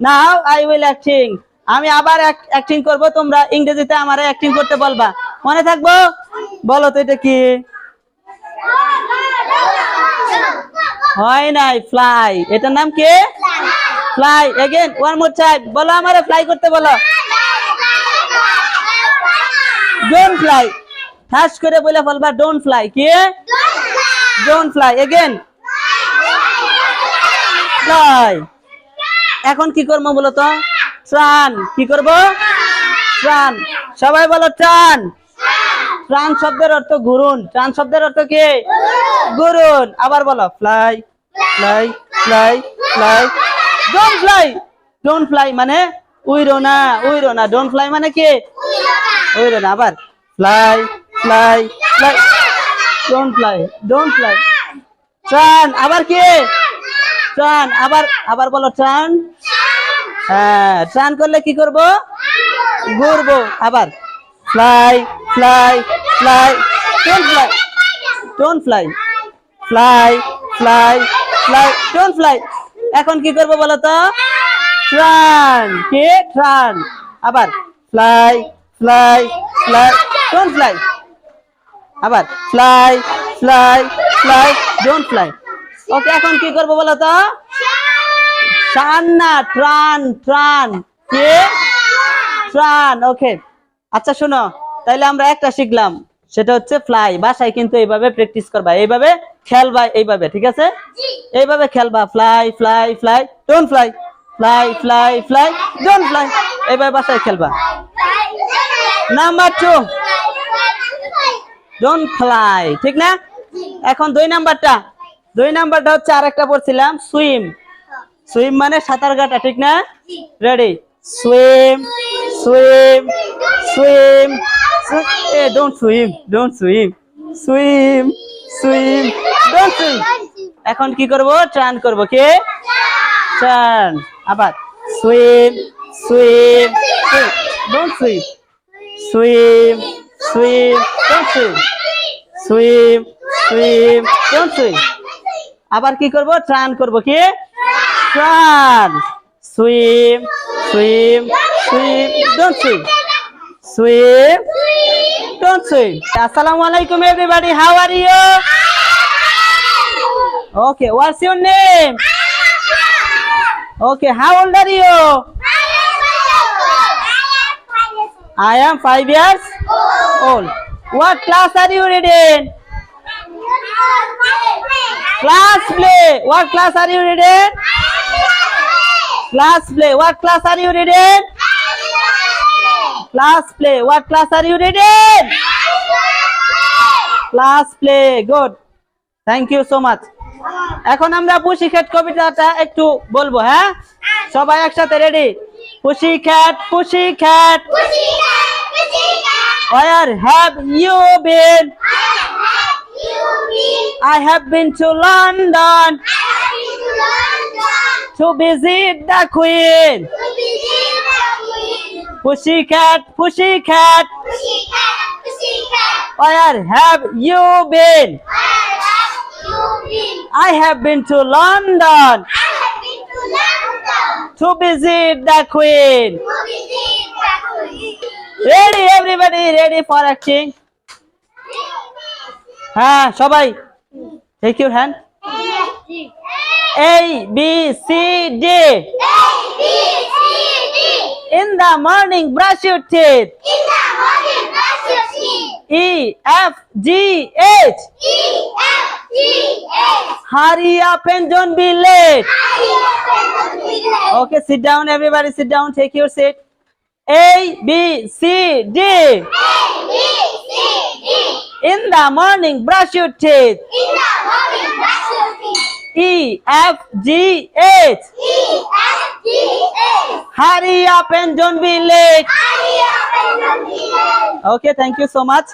Now I will acting আমি আবার acting করব, তোমরা ইংরেজিতে আমারে অ্যাক্টিং করতে বলবা। মনে থাকব? বলো তো এটা কি? হয় নাই ফ্লাই এটার নাম কি? Fly again one more time বলো আমারে ফ্লাই করতে বলো। ডোন্ট ফ্লাই ঠাস করে বলে বলবা ডোন্ট ফ্লাই কি? ডোন্ট ফ্লাই এগেন ফ্লাই এখন কি করব বলো তো ত্রাণ। কি করব? ত্রাণ। সবাই বলো ত্রাণ। ত্রাণ শব্দের অর্থ ঘুরুন। ত্রাণ শব্দের অর্থ কি? ঘুরুন। আবার বলো fly fly fly fly don't fly don't fly মানে উইরো না উইরো না। ডোন্ট ফ্লাই মানে কি? উইরো না। আবার fly fly fly don't fly don't fly turn. আবার কি? ত্রাণ আবার আবার বলো ত্রাণ হ্যাঁ ত্রাণ করলে কি করব? ঘুরবো। আবার। Fly fly fly don't fly don't fly fly fly fly don't fly এখন কি করব বলো তো? ট্রান কে? ট্রান আবার। Fly fly fly don't fly আবার। Fly fly fly don't fly okay, এখন কি করব বলো তো? ত্রাণ না, ত্রাণ ত্রাণ। কে? ত্রাণ, ওকে। আচ্ছা শোনো, তাইলে আমরা একটা শিখলাম। সেটা হচ্ছে ফ্লাই বাসায় কিন্তু এইভাবে প্র্যাকটিস করবা। এইভাবে খেলবা এইভাবে, ঠিক আছে? এইভাবে খেলবা fly fly fly don't fly fly fly fly don't fly এইভাবে বাসায় খেলবা। নাম্বার টু ডোন্ট ফ্লাই ঠিক না? এখন দুই নাম্বারটা। দুই নাম্বারটা হচ্ছে আরেকটা পড়ছিলাম, সুইম। সুইম মানে সাঁতার কাটা, ঠিক না? Ready swim swim swim A don't swim don't swim swim swim don't swim এখন কি করব? ট্রান করব, কে? ট্রান আবার, swim swim don't swim swim swim don't swim swim swim don't swim আবার কি করব? ট্রান করব কি? Turn swim swim swim don't swim swim don't swim আসসালামু আলাইকুম everybody how are you okay what's your name okay how old are you I am five years old. What class are you reading? Class play. What class are you reading? Class play. What class are you reading? Class play. What class are you reading? Class play. Good. Thank you so much. এখন আমরা পুষি খেট কবিতাটা একটু বলব হ্যাঁ সবাই একসাথে ready pussy cat pussy খ্যাট Where have you been? I have been to London. I have been to visit the Queen. Pussycat, pussycat, where have you been? I have been to London. I have been to visit the Queen. Ready, everybody, ready for acting? হ্যাঁ সবাই take your hand A B C D In the morning brush your teeth E F G H Hurry up and don't be late Okay sit down everybody sit down take your seat A B C D In the morning, brush your teeth. In the morning, brush your teeth. E F G H. E F G H. Hurry up and don't be late. Hurry up and don't be late. Okay, thank you so much.